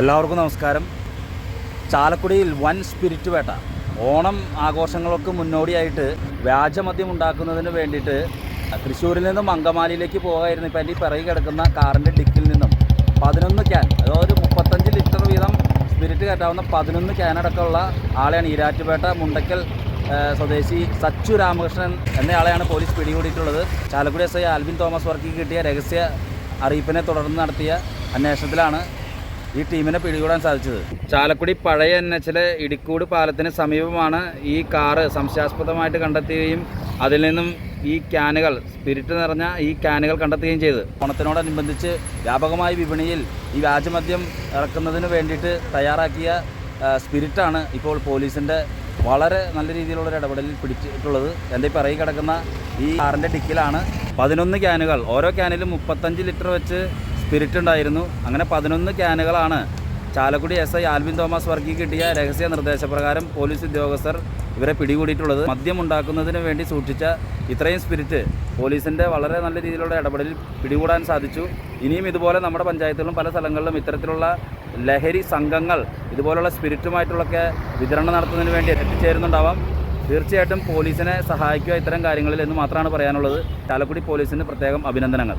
എല്ലാവർക്കും നമസ്കാരം. ചാലക്കുടിയിൽ വൻ സ്പിരിറ്റ് വേട്ട. ഓണം ആഘോഷങ്ങൾക്ക് മുന്നോടിയായിട്ട് വ്യാജമദ്യം ഉണ്ടാക്കുന്നതിന് വേണ്ടിയിട്ട് തൃശ്ശൂരിൽ നിന്നും അങ്കമാലിയിലേക്ക് പോകായിരുന്നു. ഇപ്പം എന്റെ ഈ പിറകി കിടക്കുന്ന കാറിന്റെ ഡിക്കിൽ നിന്നും പതിനൊന്ന് ക്യാൻ അതായത് മുപ്പത്തഞ്ച് ലിറ്റർ വീതം സ്പിരിറ്റ് കയറ്റാവുന്ന പതിനൊന്ന് ക്യാൻ അടക്കമുള്ള ആളെയാണ് ഈരാറ്റുപേട്ട മുണ്ടക്കൽ സ്വദേശി സച്ചു രാമകൃഷ്ണൻ എന്നയാളെയാണ് പോലീസ് പിടികൂടിയിട്ടുള്ളത്. Chalakudy S I Albin Thomas Varkey കിട്ടിയ രഹസ്യ അറിയിപ്പിനെ തുടർന്ന് നടത്തിയ അന്വേഷണത്തിലാണ് ഈ ടീമിനെ പിടികൂടാൻ സാധിച്ചത്. ചാലക്കുടി പഴയ എൻ എച്ചിലെ ഇടിക്കൂട് പാലത്തിന് സമീപമാണ് ഈ കാറ് സംശയാസ്പദമായിട്ട് കണ്ടെത്തുകയും അതിൽ നിന്നും ഈ ക്യാനുകൾ സ്പിരിറ്റ് നിറഞ്ഞ ഈ ക്യാനുകൾ കണ്ടെത്തുകയും ചെയ്തു ഓണത്തിനോടനുബന്ധിച്ച് വ്യാപകമായ വിപണിയിൽ ഈ വ്യാജമദ്യം ഇറക്കുന്നതിന് വേണ്ടിയിട്ട് തയ്യാറാക്കിയ സ്പിരിറ്റാണ് ഇപ്പോൾ പോലീസിന്റെ വളരെ നല്ല രീതിയിലുള്ള ഒരു ഇടപെടലിൽ പിടിച്ചിട്ടുള്ളത്. എന്റെ പിറകിൽ കിടക്കുന്ന ഈ കാറിന്റെ ടിക്കിലാണ് പതിനൊന്ന് ക്യാനുകൾ. ഓരോ ക്യാനിലും മുപ്പത്തഞ്ച് ലിറ്റർ വെച്ച് സ്പിരിറ്റ് ഉണ്ടായിരുന്നു. അങ്ങനെ പതിനൊന്ന് ക്യാനുകളാണ് ചാലക്കുടി എസ് ഐ ആൽവിൻ തോമസ് വർക്കി കിട്ടിയ രഹസ്യ നിർദ്ദേശപ്രകാരം പോലീസ് ഉദ്യോഗസ്ഥർ ഇവരെ പിടികൂടിയിട്ടുള്ളത്. മദ്യം ഉണ്ടാക്കുന്നതിന് വേണ്ടി സൂക്ഷിച്ച ഇത്രയും സ്പിരിറ്റ് പോലീസിന്റെ വളരെ നല്ല രീതിയിലുള്ള ഇടപെടലിൽ പിടികൂടാൻ സാധിച്ചു. ഇനിയും ഇതുപോലെ നമ്മുടെ പഞ്ചായത്തുകളിലും പല സ്ഥലങ്ങളിലും ഇത്തരത്തിലുള്ള ലഹരി സംഘങ്ങൾ ഇതുപോലുള്ള സ്പിരിറ്റുമായിട്ടുള്ളൊക്കെ വിതരണം നടത്തുന്നതിന് വേണ്ടി എത്തിച്ചേരുന്നുണ്ടാവാം. തീർച്ചയായിട്ടും പോലീസിനെ സഹായിക്കുക ഇത്തരം കാര്യങ്ങളിൽ എന്ന് മാത്രമാണ് പറയാനുള്ളത്. ചാലക്കുടി പോലീസിന് പ്രത്യേകം അഭിനന്ദനങ്ങൾ.